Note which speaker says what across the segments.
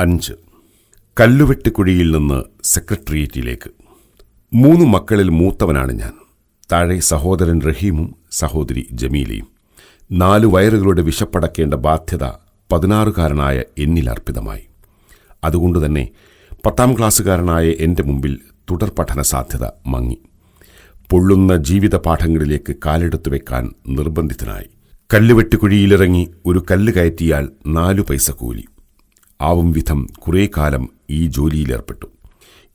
Speaker 1: അഞ്ച്. കല്ലുവെട്ടുകുഴിയിൽ നിന്ന് സെക്രട്ടേറിയറ്റിലേക്ക്. മൂന്ന് മക്കളിൽ മൂത്തവനാണ് ഞാൻ. താഴെ സഹോദരൻ റഹീമും സഹോദരി ജമീലയും. നാലു വയറുകളുടെ വിശപ്പടക്കേണ്ട ബാധ്യത പതിനാറുകാരനായ എന്നിൽ അർപ്പിതമായി. അതുകൊണ്ടുതന്നെ പത്താം ക്ലാസ്സുകാരനായ എന്റെ മുമ്പിൽ തുടർ പഠന സാധ്യത മങ്ങി. പൊള്ളുന്ന ജീവിത പാഠങ്ങളിലേക്ക് കാലെടുത്തു വെക്കാൻ നിർബന്ധിതനായി. കല്ലുവെട്ടുകുഴിയിലിറങ്ങി ഒരു കല്ല് കയറ്റിയാൽ നാലു പൈസ കൂലി. ആവും വിധം കുറേ കാലം ഈ ജോലിയിലേർപ്പെട്ടു.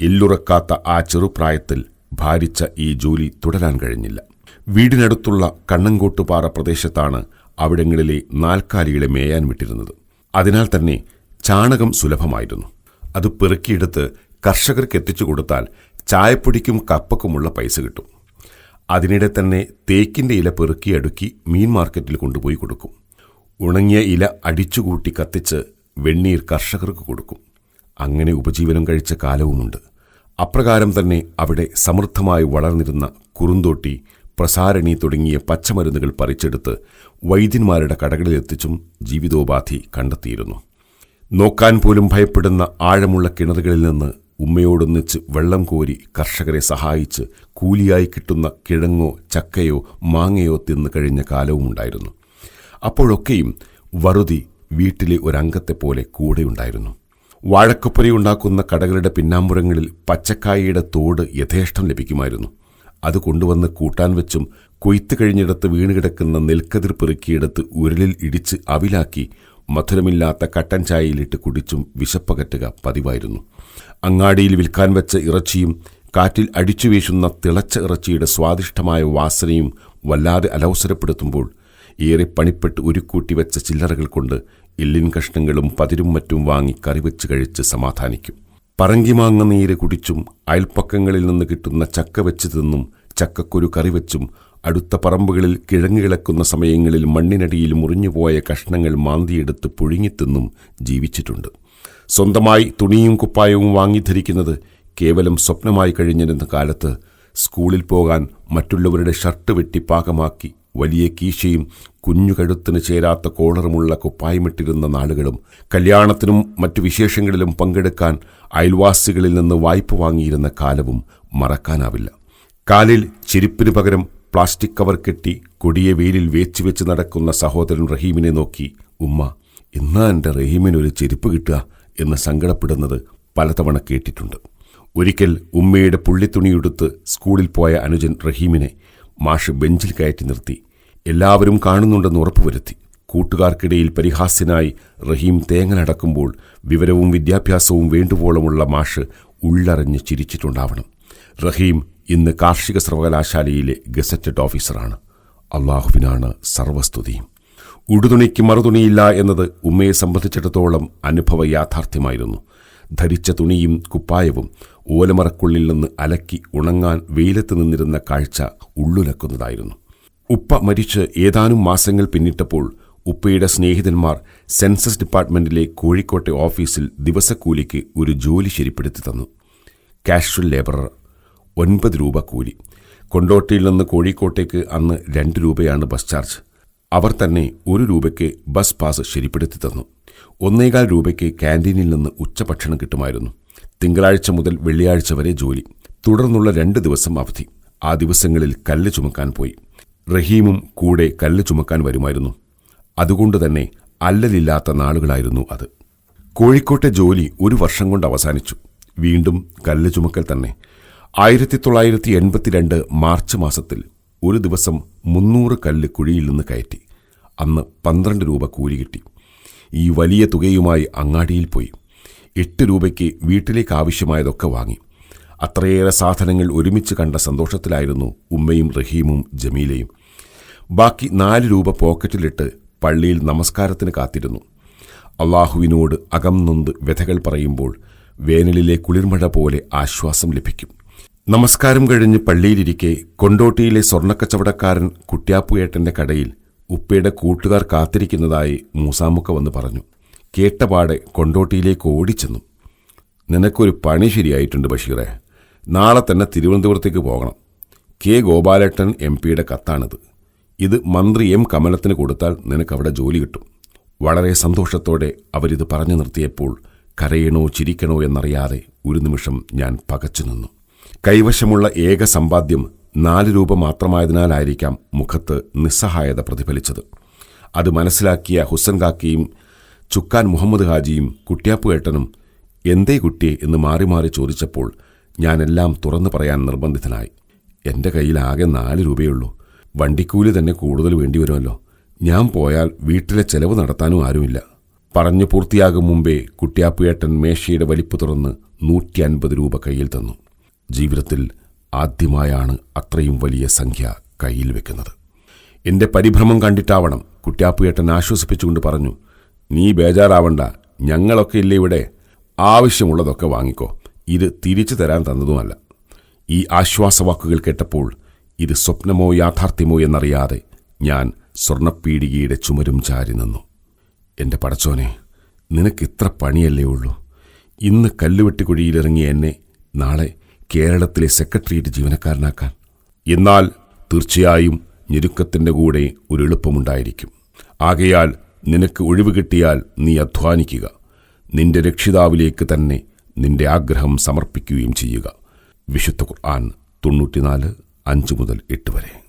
Speaker 1: എല്ലുറക്കാത്ത ആ ചെറുപ്രായത്തിൽ ഭാരിച്ച ഈ ജോലി തുടരാൻ കഴിഞ്ഞില്ല. വീടിനടുത്തുള്ള കണ്ണങ്കോട്ടുപാറ പ്രദേശത്താണ് അവിടങ്ങളിലെ നാൽക്കാലികളെ മേയാൻ വിട്ടിരുന്നത്. അതിനാൽ തന്നെ ചാണകം സുലഭമായിരുന്നു. അത് പെറുക്കിയെടുത്ത് കർഷകർക്ക് എത്തിച്ചു കൊടുത്താൽ ചായപ്പൊടിക്കും കപ്പക്കുമുള്ള പൈസ കിട്ടും. അതിനിടെ തന്നെ തേക്കിന്റെ ഇല പെറുക്കി അടുക്കി മീൻ മാർക്കറ്റിൽ കൊണ്ടുപോയി കൊടുക്കും. ഉണങ്ങിയ ഇല അടിച്ചുകൂട്ടി കത്തിച്ച് വെണ്ണീർ കർഷകർക്ക് കൊടുക്കും. അങ്ങനെ ഉപജീവനം കഴിച്ച കാലവുമുണ്ട്. അപ്രകാരം തന്നെ അവിടെ സമൃദ്ധമായി വളർന്നിരുന്ന കുറുന്തോട്ടി പ്രസാരണി തുടങ്ങിയ പച്ചമരുന്നുകൾ പറിച്ചെടുത്ത് വൈദ്യന്മാരുടെ കടകളിലെത്തിച്ചും ജീവിതോപാധി കണ്ടെത്തിയിരുന്നു. നോക്കാൻ പോലും ഭയപ്പെടുന്ന ആഴമുള്ള കിണറുകളിൽ നിന്ന് ഉമ്മയോടൊന്നിച്ച് വെള്ളം കോരി കർഷകരെ സഹായിച്ച് കൂലിയായി കിട്ടുന്ന കിഴങ്ങോ ചക്കയോ മാങ്ങയോ തിന്നു കഴിഞ്ഞ കാലവുമുണ്ടായിരുന്നു. അപ്പോഴൊക്കെയും വറുതി വീട്ടിലെ ഒരംഗത്തെപ്പോലെ കൂടെയുണ്ടായിരുന്നു. വാഴക്കൊപ്പരയുണ്ടാക്കുന്ന കടകളുടെ പിന്നാമ്പുറങ്ങളിൽ പച്ചക്കായയുടെ തോട് യഥേഷ്ടം ലഭിക്കുമായിരുന്നു. അത് കൊണ്ടുവന്ന് കൂട്ടാൻ വെച്ചും കൊയ്ത്ത് കഴിഞ്ഞിടത്ത് വീണുകിടക്കുന്ന നെൽക്കതിർ പെറുക്കിയെടുത്ത് ഉരലിൽ ഇടിച്ച് അവിലാക്കി മധുരമില്ലാത്ത കട്ടൻ ചായയിലിട്ട് കുടിച്ചും വിശപ്പകറ്റുക പതിവായിരുന്നു. അങ്ങാടിയിൽ വിൽക്കാൻ വെച്ച ഇറച്ചിയും കാറ്റിൽ അടിച്ചു വീശുന്ന തിളച്ച ഇറച്ചിയുടെ സ്വാദിഷ്ടമായ വാസനയും വല്ലാതെ അലവസരപ്പെടുത്തുമ്പോൾ ഏറെ പണിപ്പെട്ട് ഉരുക്കൂട്ടി വെച്ച ചില്ലറകൾ കൊണ്ട് ഇല്ലിൻ കഷ്ണങ്ങളും പതിരും മറ്റും വാങ്ങി കറിവെച്ച് കഴിച്ച് സമാധാനിക്കും. പറങ്കിമാങ്ങ നീര് കുടിച്ചും അയൽപ്പക്കങ്ങളിൽ നിന്ന് കിട്ടുന്ന ചക്ക വെച്ച് തിന്നും ചക്കക്കൊരു കറിവെച്ചും അടുത്ത പറമ്പുകളിൽ കിഴങ്ങ് കിളക്കുന്ന സമയങ്ങളിൽ മണ്ണിനടിയിൽ മുറിഞ്ഞുപോയ കഷ്ണങ്ങൾ മാന്തിയെടുത്ത് പുഴുങ്ങിത്തിന്നും ജീവിച്ചിട്ടുണ്ട്. സ്വന്തമായി തുണിയും കുപ്പായവും വാങ്ങി ധരിക്കുന്നത് കേവലം സ്വപ്നമായി കഴിഞ്ഞിരുന്ന കാലത്ത് സ്കൂളിൽ പോകാൻ മറ്റുള്ളവരുടെ ഷർട്ട് വെട്ടി പാകമാക്കി വലിയ കീശയും കുഞ്ഞു കഴുത്തിന് ചേരാത്ത കോളറുമുള്ള കുപ്പായമിട്ടിരുന്ന നാളുകളും കല്യാണത്തിനും മറ്റു വിശേഷങ്ങളിലും പങ്കെടുക്കാൻ അയൽവാസികളിൽ നിന്ന് വായ്പ വാങ്ങിയിരുന്ന കാലവും മറക്കാനാവില്ല. കാലിൽ ചെരുപ്പിന് പകരം പ്ലാസ്റ്റിക് കവർ കെട്ടി കൊടിയ വെയിലിൽ വേച്ചു വെച്ച് നടക്കുന്ന സഹോദരൻ റഹീമിനെ നോക്കി ഉമ്മ എന്നാ എന്റെ റഹീമിനൊരു ചെരുപ്പ് കിട്ടുക? എന്ന് സങ്കടപ്പെടുന്നത് പലതവണ കേട്ടിട്ടുണ്ട്. ഒരിക്കൽ ഉമ്മയുടെ പുള്ളിത്തുണിയെടുത്ത് സ്കൂളിൽ പോയ അനുജൻ റഹീമിനെ മാഷ് ബെഞ്ചിൽ കയറ്റി നിർത്തി. എല്ലാവരും കാണുന്നുണ്ടെന്ന് ഉറപ്പുവരുത്തി. കൂട്ടുകാർക്കിടയിൽ പരിഹാസ്യനായി റഹീം തേങ്ങലടക്കുമ്പോൾ വിവരവും വിദ്യാഭ്യാസവും വേണ്ടുവോളമുള്ള മാഷ് ഉള്ളറിഞ്ഞ് ചിരിച്ചിട്ടുണ്ടാവണം. റഹീം ഇന്ന് കാർഷിക സർവകലാശാലയിലെ ഗസറ്റഡ് ഓഫീസറാണ്. അള്ളാഹുവിനാണ് സർവസ്തുതിയും. ഉടുതുണിക്ക് മറുതുണിയില്ല എന്നത് ഉമ്മയെ സംബന്ധിച്ചിടത്തോളം അനുഭവ യാഥാർത്ഥ്യമായിരുന്നു. ധരിച്ച തുണിയും കുപ്പായവും ഓലമറക്കുള്ളിൽ നിന്ന് അലക്കി ഉണങ്ങാൻ വെയിലത്ത് നിന്നിരുന്ന കാഴ്ച ഉള്ളുലക്കുന്നതായിരുന്നു. ഉപ്പ മരിച്ച് ഏതാനും മാസങ്ങൾ പിന്നിട്ടപ്പോൾ ഉപ്പയുടെ സ്നേഹിതന്മാർ സെൻസസ് ഡിപ്പാർട്ട്മെന്റിലെ കോഴിക്കോട്ടെ ഓഫീസിൽ ദിവസക്കൂലിക്ക് ഒരു ജോലി ശരിപ്പെടുത്തി തന്നു. കാഷ്വൽ ലേബറർ ഒൻപത് രൂപ കൂലി. കൊണ്ടോട്ടിയിൽ നിന്ന് കോഴിക്കോട്ടേക്ക് അന്ന് രണ്ട് രൂപയാണ് ബസ് ചാർജ്. അവർ തന്നെ ഒരു രൂപയ്ക്ക് ബസ് പാസ് ശരിപ്പെടുത്തി തന്നു. ഒന്നേകാൽ രൂപയ്ക്ക് ക്യാന്റീനിൽ നിന്ന് ഉച്ചഭക്ഷണം കിട്ടുമായിരുന്നു. തിങ്കളാഴ്ച മുതൽ വെള്ളിയാഴ്ച വരെ ജോലി. തുടർന്നുള്ള രണ്ട് ദിവസം അവധി. ആ ദിവസങ്ങളിൽ കല്ല് ചുമക്കാൻ പോയി. റഹീമും കൂടെ കല്ല് ചുമക്കാൻ വരുമായിരുന്നു. അതുകൊണ്ട് തന്നെ അല്ലലില്ലാത്ത നാളുകളായിരുന്നു അത്. കോഴിക്കോട്ടെ ജോലി ഒരു വർഷം കൊണ്ട് അവസാനിച്ചു. വീണ്ടും കല്ല് ചുമക്കൽ തന്നെ. ആയിരത്തി തൊള്ളായിരത്തി എൺപത്തിരണ്ട് മാർച്ച് മാസത്തിൽ ഒരു ദിവസം മുന്നൂറ് കല്ല് കുഴിയിൽ നിന്ന് കയറ്റി. അന്ന് പന്ത്രണ്ട് രൂപ കൂലി കിട്ടി. ഈ വലിയ തുകയുമായി അങ്ങാടിയിൽ പോയി. എട്ട് രൂപയ്ക്ക് വീട്ടിലേക്ക് ആവശ്യമായതൊക്കെ വാങ്ങി. അത്രയേറെ സാധനങ്ങൾ ഒരുമിച്ച് കണ്ട സന്തോഷത്തിലായിരുന്നു ഉമ്മയും റഹീമും ജമീലയും. ബാക്കി നാല് രൂപ പോക്കറ്റിലിട്ട് പള്ളിയിൽ നമസ്കാരത്തിന് കാത്തിരുന്നു. അള്ളാഹുവിനോട് അകം നൊന്ത് വ്യഥകൾ പറയുമ്പോൾ വേനലിലെ കുളിർമഴ പോലെ ആശ്വാസം ലഭിക്കും. നമസ്കാരം കഴിഞ്ഞ് പള്ളിയിലിരിക്കെ കൊണ്ടോട്ടിയിലെ സ്വർണക്കച്ചവടക്കാരൻ കുട്യാപ്പുയേട്ടന്റെ കടയിൽ ഉപ്പയുടെ കൂട്ടുകാർ കാത്തിരിക്കുന്നതായി മൂസാമുക്ക വന്ന് പറഞ്ഞു. കേട്ടപാടെ കൊണ്ടോട്ടിയിലേക്ക് ഓടിച്ചെന്നു. നിനക്കൊരു പണി ശരിയായിട്ടുണ്ട് ബഷീറെ. നാളെ തന്നെ തിരുവനന്തപുരത്തേക്ക് പോകണം. കെ ഗോപാലേട്ടൻ എം പിയുടെ കത്താണിത്. ഇത് മന്ത്രി എം കമലത്തിന് കൊടുത്താൽ നിനക്കവിടെ ജോലി കിട്ടും. വളരെ സന്തോഷത്തോടെ അവരിത് പറഞ്ഞു നിർത്തിയപ്പോൾ കരയണോ ചിരിക്കണോ എന്നറിയാതെ ഒരു നിമിഷം ഞാൻ പകച്ചു നിന്നു. കൈവശമുള്ള ഏക സമ്പാദ്യം നാല് രൂപ മാത്രമായതിനാലായിരിക്കാം മുഖത്ത് നിസ്സഹായത പ്രതിഫലിച്ചത്. അത് മനസ്സിലാക്കിയ ഹുസൻ കാക്കയും ചുക്കാൻ മുഹമ്മദ് ഹാജിയും കുട്ട്യാപ്പുവേട്ടനും എന്തേ കുട്ടിയെ? എന്ന് മാറി മാറി ചോദിച്ചപ്പോൾ ഞാനെല്ലാം തുറന്നു പറയാൻ നിർബന്ധിതനായി. എന്റെ കയ്യിൽ ആകെ നാല് രൂപയുള്ളൂ. വണ്ടിക്കൂലി തന്നെ കൂടുതൽ വേണ്ടിവരുമല്ലോ ഞാൻ പോയാൽ വീട്ടിലെ ചെലവ് നടത്താനും ആരുമില്ല. പറഞ്ഞു പൂർത്തിയാകും മുമ്പേ കുട്ടിയാപ്പുയേട്ടൻ മേശയുടെ വലിപ്പ് തുറന്ന് നൂറ്റി അൻപത് രൂപ കയ്യിൽ തന്നു. ജീവിതത്തിൽ ആദ്യമായാണ് അത്രയും വലിയ സംഖ്യ കയ്യിൽ വെക്കുന്നത്. എന്റെ പരിഭ്രമം കണ്ടിട്ടാവണം കുട്ടിയാപ്പുയേട്ടൻ ആശ്വസിപ്പിച്ചുകൊണ്ട് പറഞ്ഞു നീ ബേജാറാവണ്ട. ഞങ്ങളൊക്കെ ഇല്ലേ ഇവിടെ? ആവശ്യമുള്ളതൊക്കെ വാങ്ങിക്കോ. ഇത് തിരിച്ചു തരാൻ തന്നതുമല്ല. ഈ ആശ്വാസവാക്കുകൾ കേട്ടപ്പോൾ ഇത് സ്വപ്നമോ യാഥാർത്ഥ്യമോ എന്നറിയാതെ ഞാൻ സ്വർണപ്പീടികയുടെ ചുമരും ചാരി നിന്നു. എന്റെ പടച്ചോനെ നിനക്കിത്ര പണിയല്ലേ ഉള്ളൂ? ഇന്ന് കല്ലുവെട്ടിക്കുഴിയിലിറങ്ങിയ എന്നെ നാളെ കേരളത്തിലെ സെക്രട്ടേറിയറ്റ് ജീവനക്കാരനാക്കാൻ. എന്നാൽ തീർച്ചയായും ഞെരുക്കത്തിന്റെ കൂടെ ഒരു എളുപ്പമുണ്ടായിരിക്കും. ആകയാൽ നിനക്ക് ഒഴിവ് കിട്ടിയാൽ നീ അധ്വാനിക്കുക. നിന്റെ രക്ഷിതാവിലേക്ക് തന്നെ നിന്റെ ആഗ്രഹം സമർപ്പിക്കുകയും ചെയ്യുക. വിശുദ്ധ ഖുർആൻ തൊണ്ണൂറ്റിനാല് അഞ്ച് മുതൽ എട്ട് വരെ.